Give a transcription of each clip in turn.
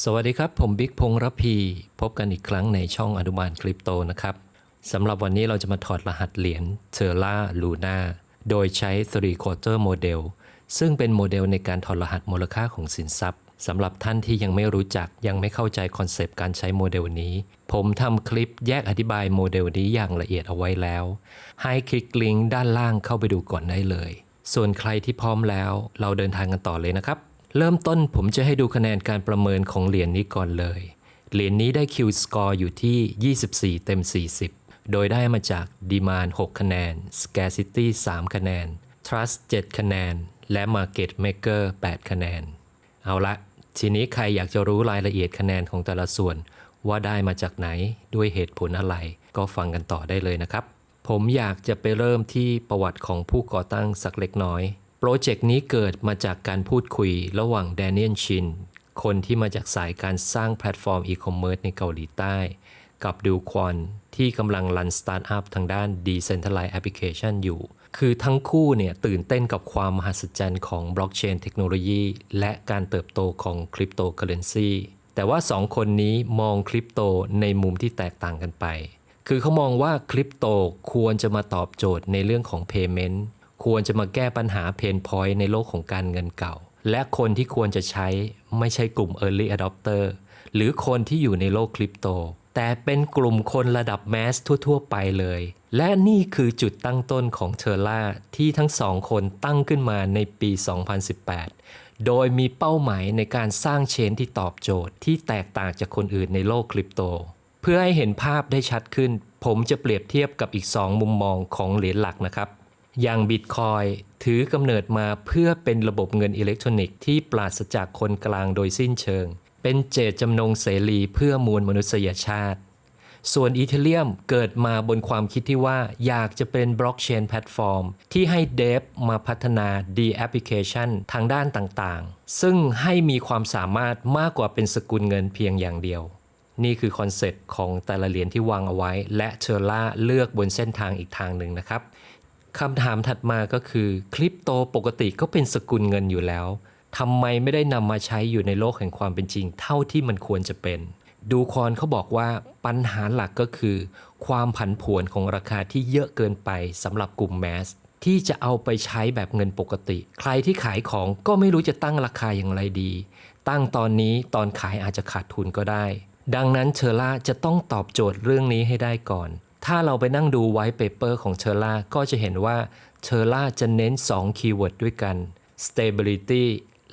สวัสดีครับ ผมบิ๊กพงษ์ระพีพบกันอีกครั้งในช่องอนุบาลคริปโตนะครับสำหรับวันนี้เราจะมาถอดรหัสเหรียญเทอร่าลูน่าโดยใช้3 quarter model ซึ่งเป็นโมเดลในการถอดรหัสมูลค่าของสินทรัพย์สำหรับท่านที่ยังไม่รู้จักยังไม่เข้าใจคอนเซปต์การใช้โมเดลนี้ ผมทำคลิปแยกอธิบายโมเดลนี้อย่างละเอียดเอาไว้แล้ว ให้คลิกลิงก์ด้านล่างเข้าไปดูก่อนได้เลย ส่วนใครที่พร้อมแล้ว เราเดินทางกันต่อเลยนะครับ เริ่มต้นผมจะให้ดูคะแนนการประเมินของเหรียญนี้ก่อนเลย เหรียญนี้ได้ Q score อยู่ที่ 24 เต็ม 40 โดยได้มาจาก Demand 6 คะแนน Scarcity 3 คะแนน Trust 7 คะแนน และ Market Maker 8 คะแนน เอาละ ทีนี้ใครอยากจะรู้รายละเอียดคะแนนของแต่ละส่วน ว่าได้มาจากไหนด้วยเหตุผลอะไร ก็ฟังกันต่อได้เลยนะครับ ผมอยากจะไปเริ่มที่ประวัติของผู้ก่อตั้งสักเล็กน้อย โปรเจกต์นี้เกิดมาจากการพูดคุยระหว่างแดเนียลชิน คนที่มาจากสายการสร้างแพลตฟอร์มอีคอมเมิร์ซในเกาหลีใต้ กับดูควอนที่กำลังรันสตาร์ทอัพทางด้าน Decentralized Application อยู่ คือทั้งคู่เนี่ยตื่นเต้นกับความมหัศจรรย์ของบล็อกเชนเทคโนโลยีและการเติบโตของคริปโตเคอเรนซีแต่ว่าสองคนนี้มองคริปโตในมุมที่แตกต่างกันไป คือเขามองว่าคริปโตควรจะมาตอบโจทย์ในเรื่องของ Payment ควรจะมาแก้ปัญหาเพนพอยต์ในโลกของการเงินเก่า และคนที่ควรจะใช้ไม่ใช่กลุ่ม Early Adopter หรือคนที่อยู่ในโลกคริปโต แต่เป็นกลุ่มคนระดับแมสทั่ว ๆ ไปเลย และนี่คือจุดตั้งต้นของเทอร่าที่ทั้งสองคนตั้งขึ้นมาในปี 2018 โดยมีเป้าหมายในการสร้างเชนที่ตอบโจทย์ที่แตกต่างจากคนอื่นในโลกคริปโต เพื่อให้เห็นภาพได้ชัดขึ้น ผมจะเปรียบเทียบกับอีก 2 มุมมองของเหรียญหลักนะครับ อย่างบิตคอยถือกำเนิดมาเพื่อเป็นระบบเงินอิเล็กทรอนิกส์ที่ปราศจากคนกลางโดยสิ้นเชิง เป็นเจตจำนงเสรีเพื่อมวลมนุษยชาติ ส่วนอีเทเรียมเกิดมาบนความคิดที่ว่าอยากจะเป็นบล็อกเชนแพลตฟอร์ม ที่ให้เดฟมาพัฒนาดีแอปพลิเคชันทางด้านต่างๆ ซึ่งให้มีความสามารถมากกว่าเป็นสกุลเงินเพียงอย่างเดียวนี่คือคอนเซ็ปต์ของแต่ละเหรียญที่วางเอาไว้ และเชอร่าเลือกบนเส้นทางอีกทางหนึ่งนะครับ คำถามถัดมาก็คือ คริปโตปกติก็เป็นสกุลเงินอยู่แล้วทำไมไม่ได้นำมาใช้อยู่ในโลกแห่งความเป็นจริง เท่าที่มันควรจะเป็น ดูคอนเขาบอกว่าปัญหาหลักก็คือ ความผันผวนของราคาที่เยอะเกินไปสำหรับกลุ่มแมสที่จะเอาไปใช้แบบเงินปกติ ใครที่ขายของก็ไม่รู้จะตั้งราคาอย่างไรดี ตั้งตอนนี้ตอนขายอาจจะขาดทุนก็ได้ ดังนั้นเชอร่าจะต้องตอบโจทย์เรื่องนี้ให้ได้ก่อน ถ้าเราไปนั่งดูไวท์เปเปอร์ของเชอร่าก็จะเห็นว่าเชอร่าจะเน้น 2 คีย์เวิร์ดด้วยกัน stability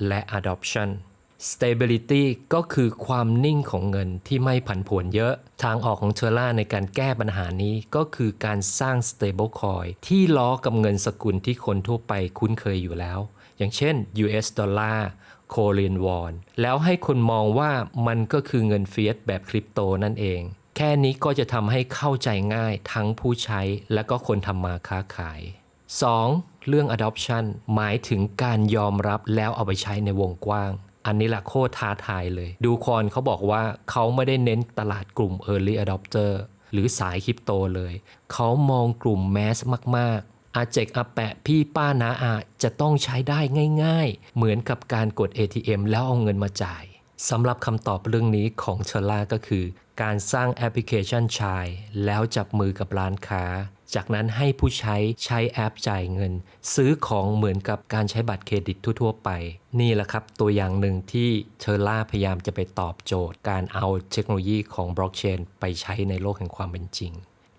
และ adoption stability ก็คือความนิ่งของเงินที่ไม่ผันผวนเยอะ ทางออกของเทอร่าในการแก้ปัญหานี้ก็คือการสร้าง stable coin ที่ล้อกับเงินสกุลที่คนทั่วไปคุ้นเคยอยู่แล้ว อย่างเช่น US ดอลลาร์โคเรียนวอนแล้วให้คนมองว่ามันก็คือเงินเฟียสแบบคริปโตนั่นเอง ค่นี้ก็จะทำให้เข้าใจง่ายทั้งผู้ใช้และก็คนทำมาค้าขาย 2. เรื่อง adoption หมายถึงการยอมรับแล้วเอาไปใช้ในวงกว้าง อันนี้แหละโคตรท้าทายเลย ดูคอนเขาบอกว่าเขาไม่ได้เน้นตลาดกลุ่ม early adopter หรือสายคริปโตเลย เขามองกลุ่มแมสมากๆ อาเจกอาแปะพี่ป้านาอาจะต้องใช้ได้ง่าย ๆ เหมือนกับการกด ATM แล้วเอาเงินมาจ่ายสำหรับคำตอบเรื่องนี้ของเชล่าก็คือ การสร้างแอปพลิเคชันชาย แล้วจับมือกับร้านค้า จากนั้นให้ผู้ใช้ใช้แอปจ่ายเงิน ซื้อของเหมือนกับการใช้บัตรเครดิตทั่ว ๆ ไป นี่แหละครับตัวอย่างหนึ่งที่เชอร่าพยายามจะไปตอบโจทย์ การเอาเทคโนโลยีของบล็อกเชนไปใช้ในโลกแห่งความเป็นจริง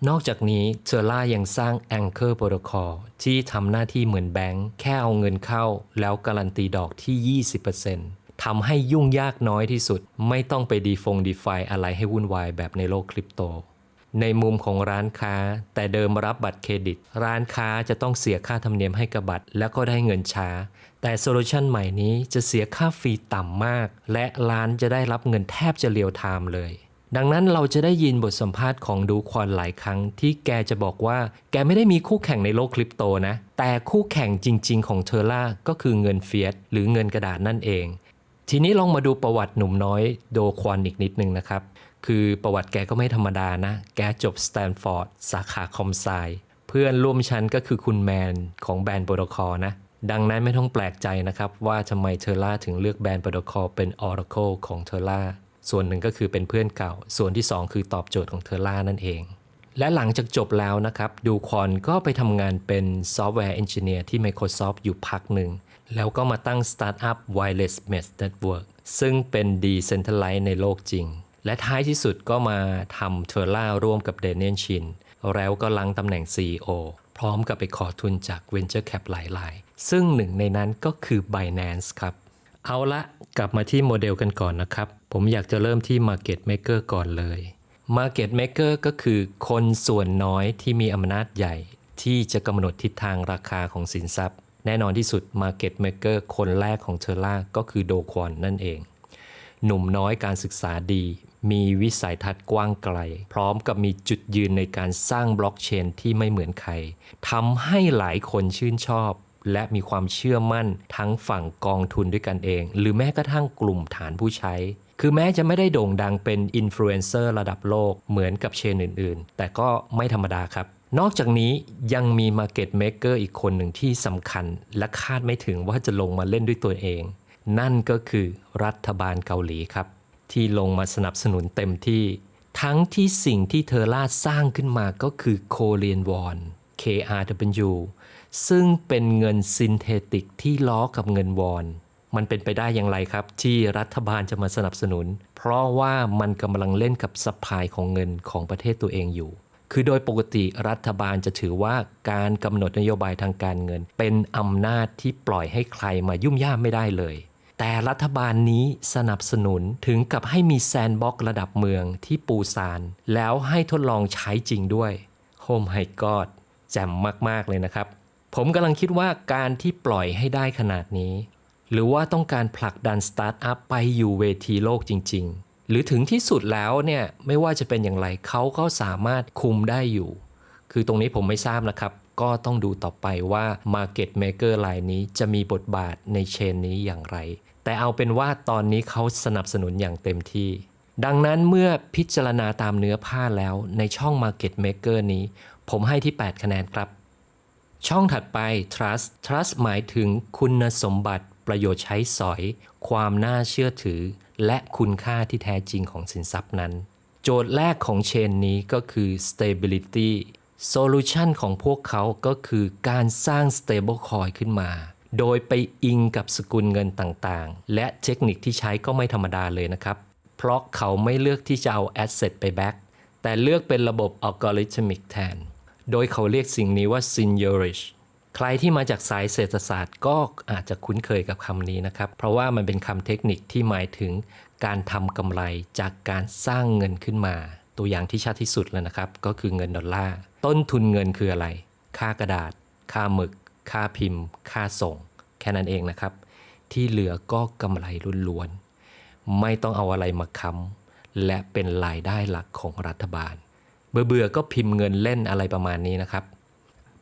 นอกจากนี้เชอร่ายังสร้าง Anchor Protocol ที่ทำหน้าที่เหมือนแบงค์แค่เอาเงินเข้า แล้วการันตีดอกที่ 20% ทำให้ยุ่งยากน้อยที่สุด ไม่ต้องไปดีฟงดีไฟอะไรให้วุ่นวายแบบในโลกคริปโต ในมุมของร้านค้า แต่เดิมรับบัตรเครดิต ร้านค้าจะต้องเสียค่าธรรมเนียมให้กับบัตร แล้วก็ได้เงินช้า แต่โซลูชันใหม่นี้จะเสียค่าฟรีต่ำมาก และร้านจะได้รับเงินแทบจะเรียวไทม์เลยดังนั้นเราจะได้ยินบทสัมภาษณ์ของดูควอนหลายครั้ง ที่แกจะบอกว่า แกไม่ได้มีคู่แข่งในโลกคริปโตนะ แต่คู่แข่งจริง ๆ ของเทอร่าก็คือเงินเฟียสหรือเงินกระดาษนั่นเอง ทีนี้ลองมาดูประวัติหนุ่มน้อยโดควอนอีกนิดนึงนะครับ คือประวัติแกก็ไม่ธรรมดานะ แกจบสแตนฟอร์ดสาขาคอมไซเพื่อนร่วมชั้นก็คือคุณแมนของแบรนด์โปรโตคอลนะ ดังนั้นไม่ต้องแปลกใจนะครับ ว่าทำไมเทอร่าถึงเลือกแบรนด์โปรโตคอลเป็น Oracle ของเทอร่าส่วนหนึ่งก็คือเป็นเพื่อนเก่า ส่วนที่ 2 คือตอบโจทย์ของเทอร่านั่นเอง และหลังจากจบแล้วนะครับ ดูคอนก็ไปทำงานเป็นซอฟต์แวร์เอนจิเนียร์ที่ Microsoft อยู่พักหนึ่ง แล้วก็มาตั้งสตาร์ทอัพ Wireless Mesh Network ซึ่งเป็น Decentralized ในโลกจริง และท้ายที่สุดก็มาทำเทอร่าร่วมกับเดนเนียนชิน แล้วก็ลังตำแหน่ง CEO พร้อมกับไปขอทุนจาก Venture Cap หลายๆซึ่งหนึ่งในนั้นก็คือ Binance ครับ เอาละกลับมาที่โมเดลกันก่อนนะครับ ผมอยากจะเริ่มที่ Market Maker ก่อนเลย Market Maker ก็คือคนส่วนน้อยที่มีอำนาจใหญ่ที่จะกำหนดทิศทางราคาของสินทรัพย์ แน่นอนที่สุด Market Maker คนแรกของเทอร่าก็คือโดควอนนั่นเอง หนุ่มน้อยการศึกษาดี มีวิสัยทัศน์กว้างไกล พร้อมกับมีจุดยืนในการสร้างบล็อกเชนที่ไม่เหมือนใครทำให้หลายคนชื่นชอบ และมีความเชื่อมั่นทั้งฝั่งกองทุนด้วยกันเอง หรือแม้กระทั่งกลุ่มฐานผู้ใช้ คือแม้จะไม่ได้โด่งดังเป็นอินฟลูเอนเซอร์ระดับโลกเหมือนกับเชนอื่น ๆ แต่ก็ไม่ธรรมดาครับ นอกจากนี้ยังมี Market Maker อีกคนหนึ่งที่สำคัญ และคาดไม่ถึงว่าจะลงมาเล่นด้วยตัวเอง นั่นก็คือรัฐบาลเกาหลีครับ ที่ลงมาสนับสนุนเต็มที่ ทั้งที่สิ่งที่เทอร่าสร้างขึ้นมาก็คือโคเรียนวอน KRW ซึ่งเป็นเงินซินเทติกที่ล้อกับเงินวอน มันเป็นไปได้อย่างไรครับ ที่รัฐบาลจะมาสนับสนุน เพราะว่ามันกำลังเล่นกับสปายของเงินของประเทศตัวเองอยู่ คือโดยปกติรัฐบาลจะถือว่าการกำหนดนโยบายทางการเงิน เป็นอำนาจที่ปล่อยให้ใครมายุ่มย่ามไม่ได้เลย แต่รัฐบาลนี้สนับสนุนถึงกับให้มีแซนบ็อกระดับเมืองที่ปูซาน แล้วให้ทดลองใช้จริงด้วยโฮมไฮกอดแจ่มมาก ๆ เลยนะครับ ผมกำลังคิดว่าการที่ปล่อยให้ได้ขนาดนี้ หรือว่าต้องการผลักดันสตาร์ทอัพไปอยู่เวทีโลกจริง ๆ หรือถึงที่สุดแล้วเนี่ยไม่ว่าจะเป็นอย่างไรเขาก็สามารถคุมได้อยู่ คือตรงนี้ผมไม่ทราบนะครับ ก็ต้องดูต่อไปว่า Market Maker รายนี้จะมีบทบาทในเชนนี้อย่างไร แต่เอาเป็นว่าตอนนี้เขาสนับสนุนอย่างเต็มที่ ดังนั้นเมื่อพิจารณาตามเนื้อผ้าแล้วในช่อง Market Maker นี้ ผมให้ที่ 8 คะแนนครับ ช่องถัดไป trust trust หมายถึงคุณสมบัติ ประโยชน์ใช้สอย ความน่าเชื่อถือ และคุณค่าที่แท้จริงของสินทรัพย์นั้น โจทย์แรกของเชนนี้ก็คือ stability solution ของพวกเขาก็คือการสร้าง stable coin ขึ้นมา โดยไปอิงกับสกุลเงินต่างๆ และเทคนิคที่ใช้ก็ไม่ธรรมดาเลยนะครับ เพราะเขาไม่เลือกที่จะเอา asset ไป back แต่เลือกเป็นระบบ algorithmic แทน โดยเขาเรียกสิ่งนี้ว่า seniorage ใครที่มาจากสายเศรษฐศาสตร์ก็อาจจะคุ้นเคยกับคำนี้นะครับ เพราะว่ามันเป็นคำเทคนิคที่หมายถึงการทำกำไรจากการสร้างเงินขึ้นมา ตัวอย่างที่ชัดที่สุดเลยนะครับ ก็คือเงินดอลลาร์ ต้นทุนเงินคืออะไร ค่ากระดาษ ค่าหมึก ค่าพิมพ์ ค่าส่ง แค่นั้นเองนะครับ ที่เหลือก็กำไรล้วนๆไม่ต้องเอาอะไรมาค้ำและเป็นรายได้หลักของรัฐบาล เบื่อๆก็พิมพ์เงินเล่นอะไรประมาณนี้นะครับ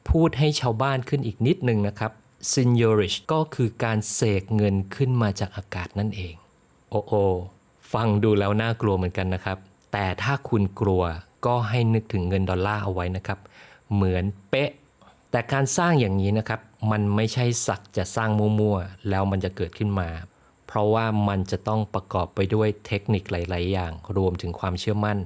พูดให้ชาวบ้านขึ้นอีกนิดหนึ่งนะครับ seniorage ก็คือการเสกเงินขึ้นมาจากอากาศนั่นเอง โอ้โอฟังดูแล้วน่ากลัวเหมือนกันนะครับ แต่ถ้าคุณกลัวก็ให้นึกถึงเงินดอลลาร์เอาไว้นะครับ เหมือนเป๊ะ แต่การสร้างอย่างนี้นะครับ มันไม่ใช่สักจะสร้างมั่วๆ แล้วมันจะเกิดขึ้นมา เพราะว่ามันจะต้องประกอบไปด้วยเทคนิคหลาย ๆ อย่าง รวมถึงความเชื่อมั่น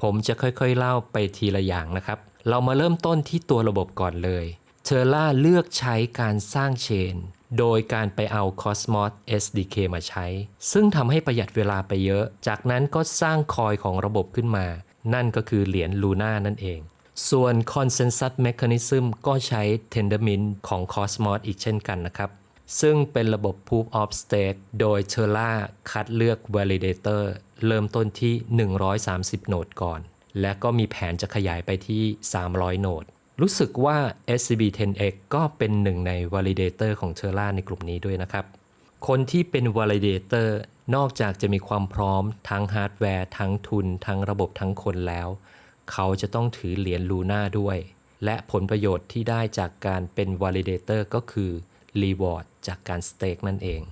ผมจะค่อยๆ เล่าไปทีละอย่างนะครับ เรามาเริ่มต้นที่ตัวระบบก่อนเลย เทอร่าเลือกใช้การสร้างเชน โดยการไปเอา Cosmos SDK มาใช้ ซึ่งทำให้ประหยัดเวลาไปเยอะ จากนั้นก็สร้างคอยของระบบขึ้นมา นั่นก็คือเหรียญลูน่านั่นเอง ส่วน Consensus Mechanism ก็ใช้ Tendermint ของ Cosmos อีกเช่นกันนะครับซึ่งเป็นระบบ Proof of Stake โดย Terra คัดเลือก Validator เริ่มต้นที่ 130 โนดก่อน และก็มีแผนจะขยายไปที่ 300 โนด รู้สึกว่า SCB10X ก็เป็นหนึ่งใน Validator ของ Terra ในกลุ่มนี้ด้วยนะครับ คนที่เป็น Validator นอกจากจะมีความพร้อมทั้งฮาร์ดแวร์ ทั้งทุน ทั้งระบบทั้งคนแล้ว เขาจะต้องถือเหรียญลูน่าด้วย และผลประโยชน์ที่ได้จากการเป็น Validator ก็คือ Reward จากการ Stake นั่นเอง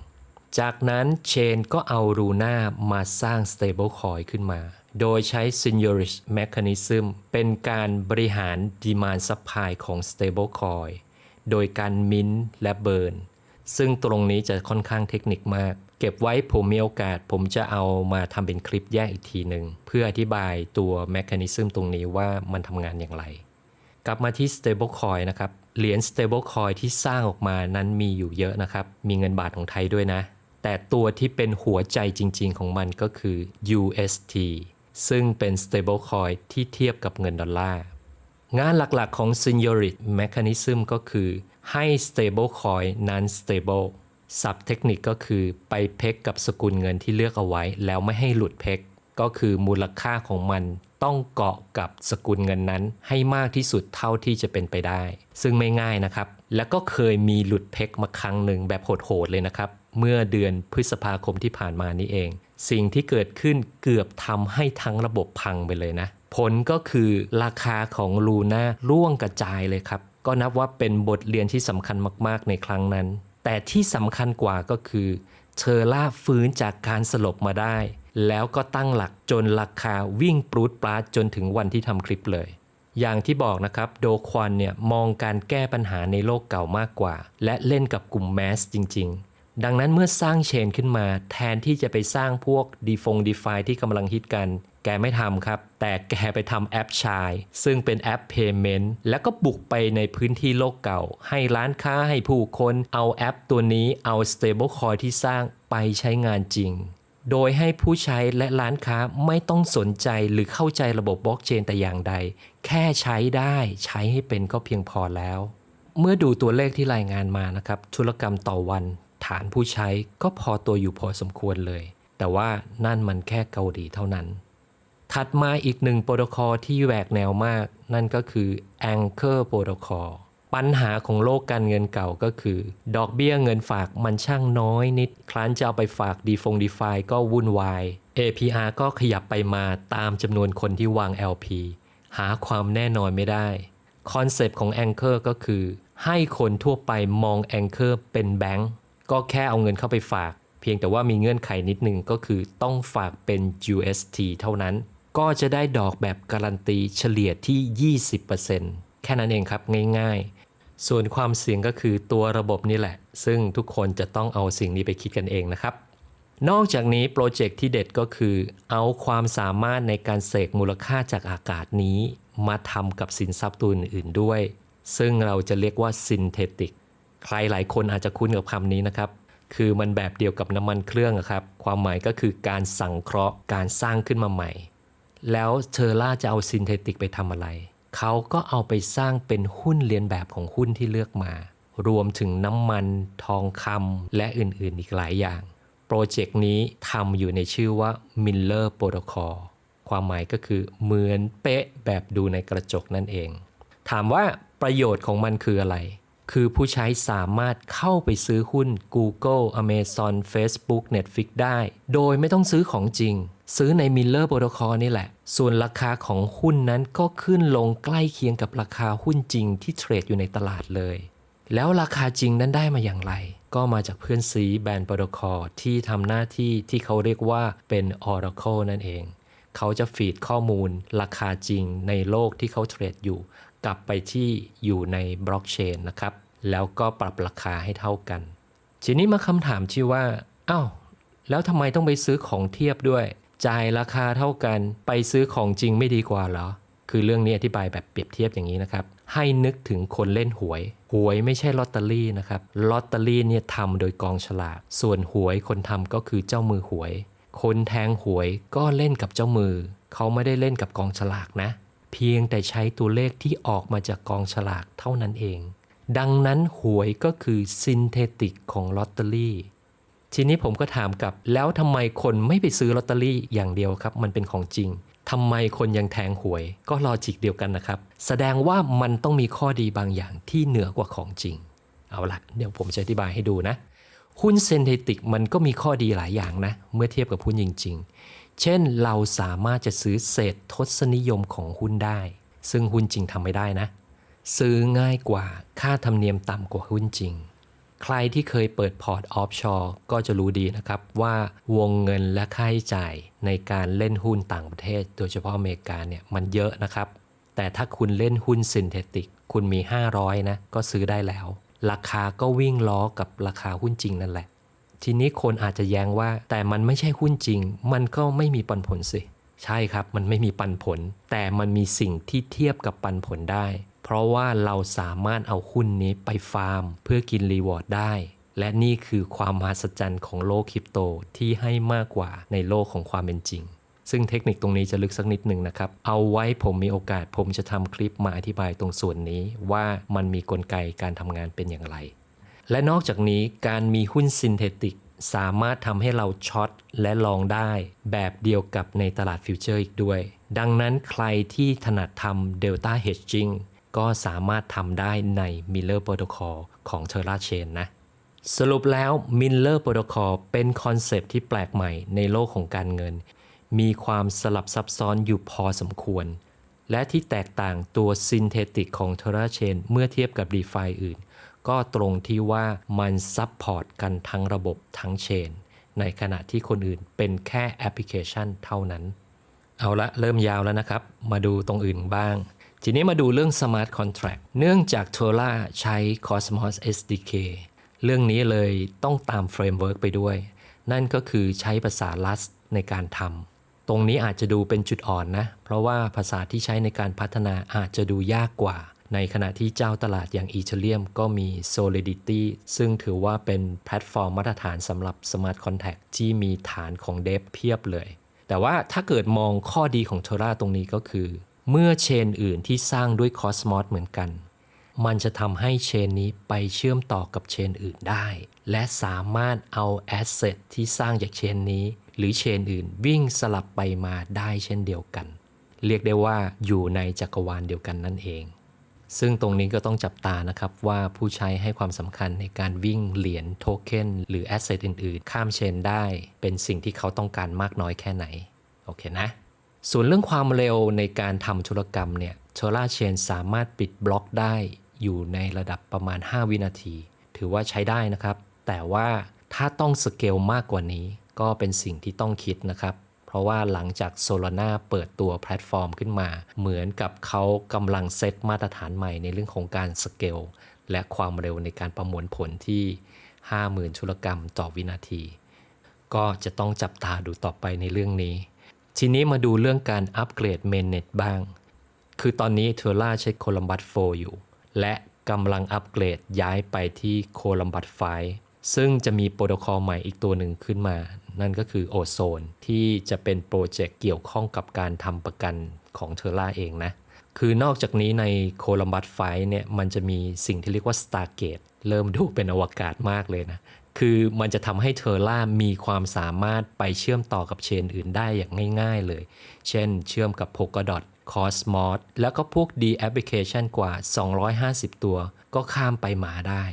จากนั้นเชนก็เอาลูน่ามาสร้าง Stablecoin ขึ้นมา โดยใช้ Seniorage Mechanism เป็นการบริหาร Demand Supply ของ Stablecoin โดยการมินและเบิร์นซึ่งตรงนี้จะค่อนข้างเทคนิคมาก เก็บไว้ผมมีโอกาส ผมจะเอามาทำเป็นคลิปแยกอีกทีหนึ่ง เพื่ออธิบายตัวแมคานิซึมตรงนี้ว่ามันทำงานอย่างไร กลับมาที่ stablecoin นะครับ เหรียญ stablecoin ที่สร้างออกมานั้นมีอยู่เยอะนะครับ มีเงินบาทของไทยด้วยนะ แต่ตัวที่เป็นหัวใจจริง ๆ ของมันก็คือ UST ซึ่งเป็น stablecoin ที่เทียบกับเงินดอลลาร์ งานหลักๆของ Seniority Mechanism ก็คือให้ Stablecoin Non-Stable ศัพท์เทคนิคก็คือไปเพกกับสกุลเงินที่เลือกเอาไว้ แล้วไม่ให้หลุดเพกก็คือมูลค่าของมันต้องเกาะกับสกุลเงินนั้นให้มากที่สุดเท่าที่จะเป็นไปได้ ซึ่งไม่ง่ายนะครับ แล้วก็เคยมีหลุดเพกมาครั้งหนึ่งแบบโหดๆเลยนะครับ เมื่อเดือนพฤษภาคมที่ผ่านมานี้เอง สิ่งที่เกิดขึ้นเกือบทำให้ทั้งระบบพังไปเลยนะ ผลก็คือราคาของลูน่าร่วงกระจายเลยครับ ก็นับว่าเป็นบทเรียนที่สำคัญมากๆในครั้งนั้น แต่ที่สำคัญกว่าก็คือเชอร่าฟื้นจากการสลบมาได้ แล้วก็ตั้งหลักจนราคาวิ่งปรูดปราดจนถึงวันที่ทำคลิปเลย อย่างที่บอกนะครับ โดควันเนี่ยมองการแก้ปัญหาในโลกเก่ามากกว่า และเล่นกับกลุ่มแมสจริง ๆ ดังนั้นเมื่อสร้างเชนขึ้นมา แทนที่จะไปสร้างพวกดีฟงดีฟที่กำลังฮิตกัน แกไม่ทำครับ แต่แกไปทำแอปชาย ซึ่งเป็นแอป Payment แล้วก็บุกไปในพื้นที่โลกเก่า ให้ร้านค้าให้ผู้คนเอาแอปตัวนี้เอา Stablecoin ที่สร้างไปใช้งานจริง โดยให้ผู้ใช้และร้านค้าไม่ต้องสนใจหรือเข้าใจระบบบล็อกเชนแต่อย่างใด แค่ใช้ได้ใช้ให้เป็นก็เพียงพอแล้ว เมื่อดูตัวเลขที่รายงานมานะครับธุรกรรมต่อวัน ฐานผู้ใช้ก็พอตัวอยู่พอสมควรเลย แต่ว่านั่นมันแค่เกาหลีเท่านั้น ถัดมาอีกหนึ่งโปรโตคอลที่แหวกแนวมาก นั่นก็คือ Anchor Protocol ปัญหาของโลกการเงินเก่าก็คือ ดอกเบี้ยเงินฝากมันช่างน้อยนิด ครั้นจะเอาไปฝากดีฟงดีฟาก็วุ่นวาย APR ก็ขยับไปมาตามจำนวนคนที่วาง LP หาความแน่นอนไม่ได้ คอนเซปต์ของ Anchor ก็คือ ให้คนทั่วไปมอง Anchor เป็นแบงก์ ก็แค่เอาเงินเข้าไปฝาก เพียงแต่ว่ามีเงื่อนไขนิดนึงก็คือต้องฝากเป็น UST เท่านั้น ก็จะได้ดอกแบบการันตีเฉลี่ยที่ 20%แค่นั้นเองครับง่ายๆ ส่วนความเสี่ยงก็คือตัวระบบนี่แหละ ซึ่งทุกคนจะต้องเอาสิ่งนี้ไปคิดกันเองนะครับนอกจากนี้โปรเจกต์ที่เด็ดก็คือ เอาความสามารถในการเสกมูลค่าจากอากาศนี้ มาทำกับสินทรัพย์ตัวอื่นๆด้วย ซึ่งเราจะเรียกว่าซินเทติก ใครหลายคนอาจจะคุ้นกับคำนี้นะครับ คือมันแบบเดียวกับน้ำมันเครื่องอะครับ ความหมายก็คือการสังเคราะห์การสร้างขึ้นมาใหม่ แล้วเทอร่าจะเอาซินเทติกไปทำอะไร เขาก็เอาไปสร้างเป็นหุ้นเรียนแบบของหุ้นที่เลือกมา รวมถึงน้ำมัน ทองคำและอื่นๆ อีกหลายอย่าง โปรเจกต์นี้ทำอยู่ในชื่อว่า Miller Protocol ความหมายก็คือเหมือนเป๊ะแบบดูในกระจกนั่นเอง ถามว่าประโยชน์ของมันคืออะไร คือผู้ใช้สามารถเข้าไปซื้อหุ้น Google, Amazon, Facebook, Netflix ได้ โดยไม่ต้องซื้อของจริง ซื้อใน Miller Protocol นี่แหละ ส่วนราคาของหุ้นนั้นก็ขึ้นลงใกล้เคียงกับราคาหุ้นจริงที่เทรดอยู่ในตลาดเลย แล้วราคาจริงนั้นได้มาอย่างไร ก็มาจากเพื่อนซีแบรนด์โปรโตคอลที่ทำหน้าที่ที่เขาเรียกว่าเป็น Oracle นั่นเอง เขาจะฟีดข้อมูลราคาจริงในโลกที่เขาเทรดอยู่ กลับไปที่อยู่ในบล็อกเชนนะครับ แล้วก็ปรับราคาให้เท่ากัน ทีนี้มาคำถามที่ว่าอ้าวแล้วทำไมต้องไปซื้อของเทียบด้วย จ่ายราคาเท่ากันไปซื้อของจริงไม่ดีกว่าเหรอ คือเรื่องนี้อธิบายแบบเปรียบเทียบอย่างนี้นะครับ ให้นึกถึงคนเล่นหวย หวยไม่ใช่ลอตเตอรี่นะครับลอตเตอรี่เนี่ยทำโดยกองฉลากส่วนหวยคนทำก็คือเจ้ามือหวย คนแทงหวยก็เล่นกับเจ้ามือ เขาไม่ได้เล่นกับกองฉลากนะ เพียงแต่ใช้ตัวเลขที่ออกมาจากกองฉลากเท่านั้นเอง ดังนั้นหวยก็คือซินเทติกของลอตเตอรี่ ทีนี้ผมก็ถามกลับแล้วทำไมคนไม่ไปซื้อลอตเตอรี่อย่างเดียวครับ มันเป็นของจริงทำไมคนยังแทงหวย ก็ลอจิกเดียวกันนะครับ แสดงว่ามันต้องมีข้อดีบางอย่างที่เหนือกว่าของจริง เอาละเดี๋ยวผมจะอธิบายให้ดูนะหุ้นเซนเทติกมันก็มีข้อดีหลายอย่างนะ เมื่อเทียบกับหุ้นจริง ๆ เช่นเราสามารถจะซื้อเศษทศนิยมของหุ้นได้ ซึ่งหุ้นจริงทำไม่ได้นะ ซื้อง่ายกว่าค่าธรรมเนียมต่ำกว่าหุ้นจริง ใครที่เคยเปิดพอร์ตออฟชอร์ก็จะรู้ดีนะครับว่าวงเงินและค่าใช้จ่ายในการเล่นหุ้นต่างประเทศ โดยเฉพาะอเมริกาเนี่ยมันเยอะนะครับ แต่ถ้าคุณเล่นหุ้นซินเทติกคุณมี 500นะก็ซื้อได้แล้ว ราคาก็วิ่งล้อกับราคาหุ้นจริงนั่นแหละ ทีนี้คนอาจจะแย้งว่า แต่มันไม่ใช่หุ้นจริง มันก็ไม่มีปันผลสิ ใช่ครับ มันไม่มีปันผล แต่มันมีสิ่งที่เทียบกับปันผลได้ เพราะว่าเราสามารถเอาหุ้นนี้ไปฟาร์ม เพื่อกินรีวอร์ดได้ และนี่คือความมหัศจรรย์ของโลกคริปโตที่ให้มากกว่าในโลกของความเป็นจริงซึ่งเทคนิคตรงนี้จะลึกสักนิดหนึ่งนะครับ เอาไว้ผมมีโอกาสผมจะทำคลิปมาอธิบายตรงส่วนนี้ว่ามันมีกลไกการทำงานเป็นอย่างไร และนอกจากนี้การมีหุ้นซินเทติกสามารถทำให้เราช็อตและลองได้ แบบเดียวกับในตลาดฟิวเจอร์อีกด้วย ดังนั้นใครที่ถนัดทำ Delta Hedging ก็สามารถทำได้ใน Miller Protocol ของ Terra Chain นะ สรุปแล้ว Miller Protocol เป็นคอนเซปต์ที่แปลกใหม่ในโลกของการเงิน มีความสลับซับซ้อนอยู่พอสมควร และที่แตกต่างตัว Synthetic ของ Terra Chain เมื่อเทียบกับ DeFi อื่น ก็ตรงที่ว่ามันซับพอร์ตกันทั้งระบบทั้งเชน ในขณะที่คนอื่นเป็นแค่แอปพลิเคชันเท่านั้น เอาละเริ่มยาวแล้วนะครับ มาดูตรงอื่นบ้าง ทีนี้มาดูเรื่อง Smart Contract เนื่องจาก t o r a ใช้ Cosmos SDK เรื่องนี้เลยต้องตามเฟรมเวิร์กไปด้วย นั่นก็คือใช้ภาษา Rust ในการทำ ตรงนี้อาจจะดูเป็นจุดอ่อนนะ เพราะว่าภาษาที่ใช้ในการพัฒนาอาจจะดูยากกว่า ในขณะที่เจ้าตลาดอย่าง Ethereum ก็มี Solidity ซึ่งถือว่าเป็นแพลตฟอร์มมาตรฐานสำหรับ Smart Contract ที่มีฐานของเดฟเพียบเลย แต่ว่าถ้าเกิดมองข้อดีของ t o r a ตรงนี้ก็คือ เมื่อเชนอื่นที่สร้างด้วย Cosmos เหมือนกัน มันจะทำให้เชนนี้ไปเชื่อมต่อกับเชนอื่นได้ และสามารถเอาแอสเซทที่สร้างจากเชนนี้ หรือเชนอื่นวิ่งสลับไปมาได้เช่นเดียวกัน เรียกได้ว่าอยู่ในจักรวาลเดียวกันนั่นเอง ซึ่งตรงนี้ก็ต้องจับตานะครับว่าผู้ใช้ให้ความสำคัญในการวิ่งเหรียญโทเค็นหรือแอสเซทอื่น ๆ ข้ามเชนได้ เป็นสิ่งที่เขาต้องการมากน้อยแค่ไหน โอเคนะ ส่วนเรื่องความเร็วในการทำธุรกรรมเนี่ยโชล่าเชนสามารถปิดบล็อกได้อยู่ในระดับประมาณ 5 วินาที ถือว่าใช้ได้นะครับ แต่ว่าถ้าต้องสเกลมากกว่านี้ ก็เป็นสิ่งที่ต้องคิดนะครับ เพราะว่าหลังจาก Solana เปิดตัวแพลตฟอร์มขึ้นมา เหมือนกับเขากำลังเซตมาตรฐานใหม่ในเรื่องของการสเกลและความเร็วในการประมวลผลที่ 50,000ธุรกรรมต่อวินาที ก็จะต้องจับตาดูต่อไปในเรื่องนี้ ทีนี้มาดูเรื่องการอัปเกรดเมนเน็ตบ้าง คือตอนนี้เทอร่าใช้โคลัมบัส4อยู่ และกำลังอัปเกรดย้ายไปที่โคลัมบัส5ซึ่งจะมีโปรโตคอลใหม่อีกตัวหนึ่งขึ้นมา นั่นก็คือโอโซนที่จะเป็นโปรเจกต์เกี่ยวข้องกับการทำประกันของเทอร่าเองนะ คือนอกจากนี้ในโคลัมบัสไฟเนี่ยมันจะมีสิ่งที่เรียกว่า Stargate เริ่มดูเป็นอวกาศมากเลยนะ คือมันจะทำให้เทอร่ามีความสามารถไปเชื่อมต่อกับเชนอื่นได้อย่างง่ายๆเลย เช่น เชื่อมกับ Polkadot Cosmos แล้วก็พวก D application กว่า 250 ตัว ก็ข้ามไปมาได้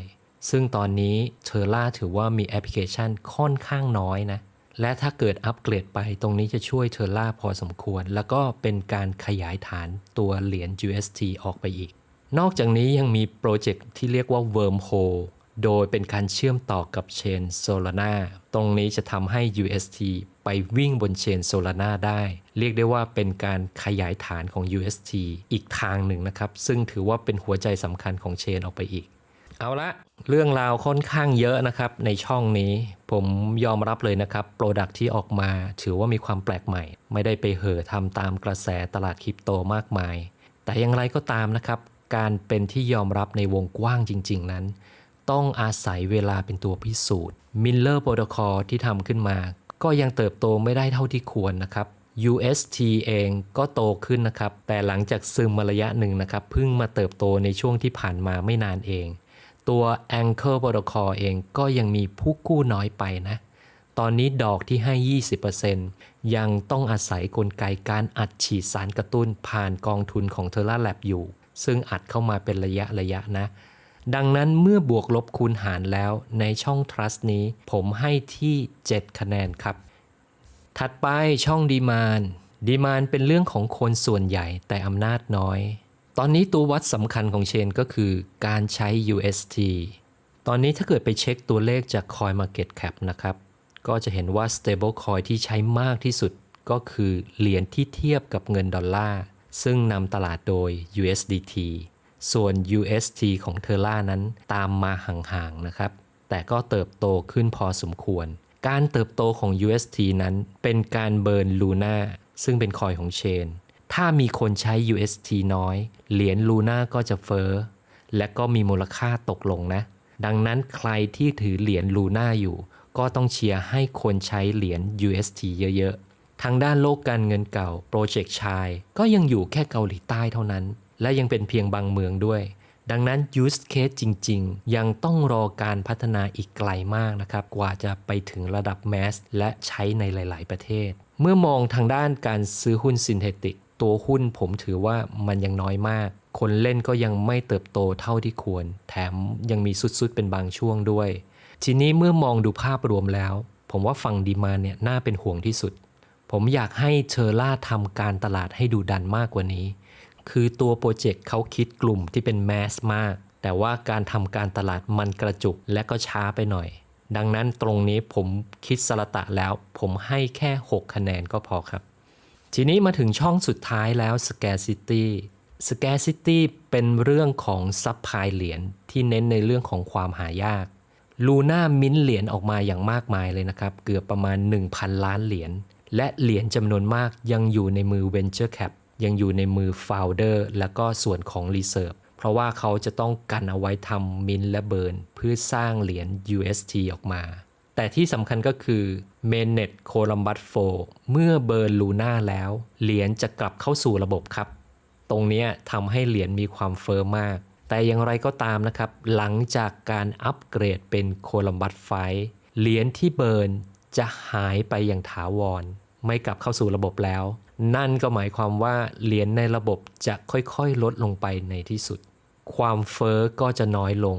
ซึ่งตอนนี้เทอร่าถือว่ามีแอปพลิเคชันค่อนข้างน้อยนะ และถ้าเกิดอัปเกรดไปตรงนี้จะช่วยเทอร่าพอสมควร แล้วก็เป็นการขยายฐานตัวเหรียญ UST ออกไปอีก นอกจากนี้ยังมีโปรเจกต์ที่เรียกว่า Wormhole โดยเป็นการเชื่อมต่อกับเชน Solana ตรงนี้จะทำให้ UST ไปวิ่งบนเชน Solana ได้ เรียกได้ว่าเป็นการขยายฐานของ UST อีกทางหนึ่งนะครับ ซึ่งถือว่าเป็นหัวใจสำคัญของเชนออกไปอีก เอาละเรื่องราวค่อนข้างเยอะนะครับ ในช่องนี้ผมยอมรับเลยนะครับ โปรดักที่ออกมาถือว่ามีความแปลกใหม่ ไม่ได้ไปเห่อทำตามกระแสตลาดคริปโตมากมาย แต่อย่างไรก็ตามนะครับ การเป็นที่ยอมรับในวงกว้างจริง ๆ นั้น ต้องอาศัยเวลาเป็นตัวพิสูจน์ Miller Protocol ที่ทำขึ้นมา ก็ยังเติบโตไม่ได้เท่าที่ควรนะครับ UST เองก็โตขึ้นนะครับ แต่หลังจากซึมมาระยะหนึ่งนะครับเพิ่งมาเติบโตในช่วงที่ผ่านมาไม่นานเอง ตัว Anchor Protocol เองก็ยังมีผู้กู้น้อยไปนะ ตอนนี้ดอกที่ให้ 20%ยังต้องอาศัยกลไกการอัดฉีดสารกระตุ้นผ่านกองทุนของ Terra Lab อยู่ ซึ่งอัดเข้ามาเป็นระยะระยะนะ ดังนั้นเมื่อบวกลบคูณหารแล้วในช่อง Trust นี้ผมให้ที่ 7 คะแนนครับ ถัดไปช่องดีมานดีมานเป็นเรื่องของคนส่วนใหญ่แต่อำนาจน้อย ตอนนี้ตัววัดสำคัญของเชนก็คือการใช้ UST ตอนนี้ถ้าเกิดไปเช็คตัวเลขจาก CoinMarketCap นะครับ ก็จะเห็นว่า stablecoin ที่ใช้มากที่สุดก็คือเหรียญที่เทียบกับเงินดอลลาร์ ซึ่งนำตลาดโดย USDT ส่วน UST ของเทอร่านั้นตามมาห่างๆนะครับ แต่ก็เติบโตขึ้นพอสมควร การเติบโตของ UST นั้นเป็นการเบิร์นลูน่าซึ่งเป็นคอยของเชน ถ้ามีคนใช้ UST น้อย เหรียญลูน่าก็จะเฟอ้อ และก็มีมูลค่าตกลงนะ ดังนั้นใครที่ถือเหรียญลูน่าอยู่ ก็ต้องเชียร์ให้คนใช้เหรียญ UST เยอะๆ ทางด้านโลกการเงินเก่าโปรเจกต์ชายก็ยังอยู่แค่เกาหลีใต้เท่านั้น และยังเป็นเพียงบางเมืองด้วย ดังนั้น use case จริง ๆ ยังต้องรอการพัฒนาอีกไกลมากนะครับ กว่าจะไปถึงระดับแมสและใช้ในหลาย ๆ ประเทศ เมื่อมองทางด้านการซื้อหุ้นซินเทติก ตัวหุ้นผมถือว่ามันยังน้อยมาก คนเล่นก็ยังไม่เติบโตเท่าที่ควร แถมยังมีสุดๆเป็นบางช่วงด้วย ทีนี้เมื่อมองดูภาพรวมแล้ว ผมว่าฝั่งดีมาเนี่ยน่าเป็นห่วงที่สุด ผมอยากให้เชอร่าทำการตลาดให้ดูดันมากกว่านี้ คือตัวโปรเจกต์เขาคิดกลุ่มที่เป็นแมสมาก แต่ว่าการทำการตลาดมันกระจุกและก็ช้าไปหน่อย ดังนั้นตรงนี้ผมคิดสละตะแล้ว ผมให้แค่ 6 คะแนนก็พอครับ ทีนี้มาถึงช่องสุดท้ายแล้ว Scarcity Scarcity เป็นเรื่องของซับพลายเหรียญที่เน้นในเรื่องของความหายากลูน่ามิ้นเหรียญออกมาอย่างมากมายเลยนะครับ เกือบประมาณ 1,000 ล้านเหรียญและเหรียญจำนวนมากยังอยู่ในมือ Venture Cap ยังอยู่ในมือ Founder แล้วก็ส่วนของ Reserve เพราะว่าเขาจะต้องกันเอาไว้ทำมินและเบิร์นเพื่อสร้างเหรียญ UST ออกมา แต่ที่สำคัญก็คือ Mainnet Columbus 4เมื่อเบิร์นลูน่าแล้ว เหรียญจะกลับเข้าสู่ระบบครับ ตรงนี้ทำให้เหรียญมีความเฟอ้อมาก แต่อย่างไรก็ตามนะครับ หลังจากการอัปเกรดเป็นโคลัมบัสไฟเหรียญที่เบิร์นจะหายไปอย่างถาวร ไม่กลับเข้าสู่ระบบแล้ว นั่นก็หมายความว่าเหรียญในระบบจะค่อยๆ ลดลงไปในที่สุด ความเฟอ้อก็จะน้อยลง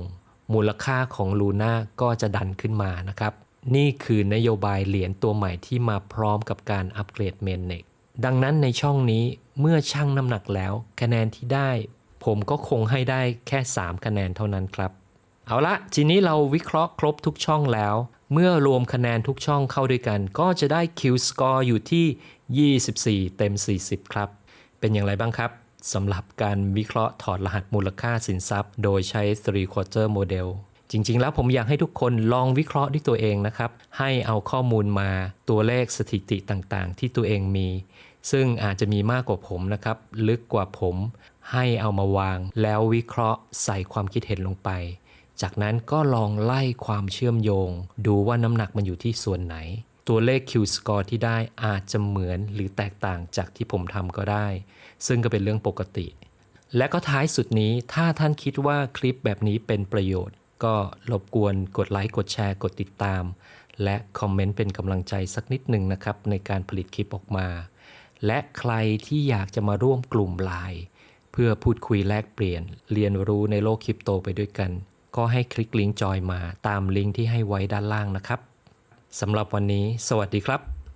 มูลค่าของลูน่าก็จะดันขึ้นมานะครับ นี่คือนโยบายเหรียญตัวใหม่ที่มาพร้อมกับการอัปเกรดเมนเน็กดังนั้นในช่องนี้เมื่อชั่งน้ำหนักแล้ว คะแนนที่ได้ ผมก็คงให้ได้แค่ 3 คะแนนเท่านั้นครับ เอาละทีนี้เราวิเคราะห์ครบทุกช่องแล้ว เมื่อรวมคะแนนทุกช่องเข้าด้วยกัน ก็จะได้ Q score อยู่ที่ 24 เต็ม 40 ครับ เป็นอย่างไรบ้างครับสำหรับการวิเคราะห์ถอดรหัสมูลค่าสินทรัพย์ โดยใช้3 quarter model จริง ๆ แล้วผมอยากให้ทุกคนลองวิเคราะห์ด้วยตัวเองนะครับ ให้เอาข้อมูลมาตัวเลขสถิติต่างๆ ที่ตัวเองมี ซึ่งอาจจะมีมากกว่าผมนะครับ ลึกกว่าผม ให้เอามาวาง แล้ววิเคราะห์ใส่ความคิดเห็นลงไป จากนั้นก็ลองไล่ความเชื่อมโยง ดูว่าน้ำหนักมันอยู่ที่ส่วนไหน ตัวเลข Q score ที่ได้อาจจะเหมือนหรือแตกต่างจากที่ผมทำก็ได้ ซึ่งก็เป็นเรื่องปกติ และก็ท้ายสุดนี้ถ้าท่านคิดว่าคลิปแบบนี้เป็นประโยชน์ ก็รบกวนกดไลค์ กดแชร์ กดติดตาม และคอมเมนต์เป็นกำลังใจสักนิดหนึ่งนะครับ ในการผลิตคลิปออกมา และใครที่อยากจะมาร่วมกลุ่มไลน์เพื่อพูดคุยแลกเปลี่ยน เรียนรู้ในโลกคริปโตไปด้วยกัน ก็ให้คลิกลิงก์จอยมาตามลิงก์ที่ให้ไว้ด้านล่างนะครับสำหรับวันนี้ สวัสดีครับ